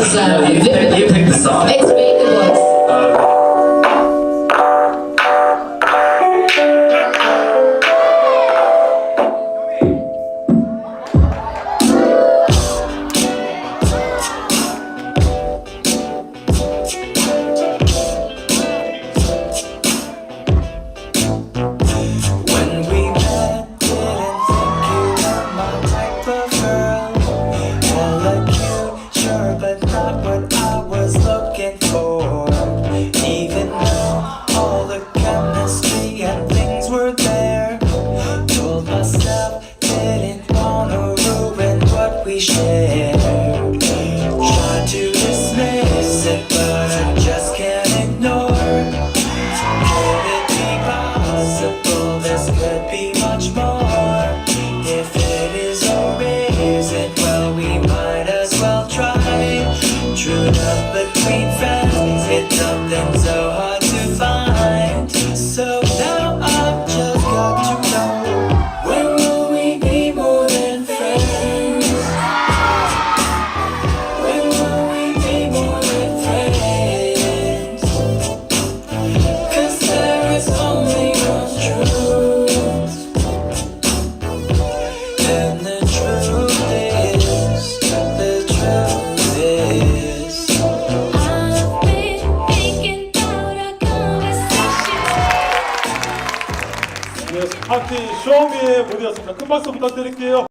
Uh, you, pick, you the song. It's much more. If it is or is it, well, we might as well try. True love between friends, it 네, 파티 쇼미의 무대였습니다. 큰 박수 부탁드릴게요.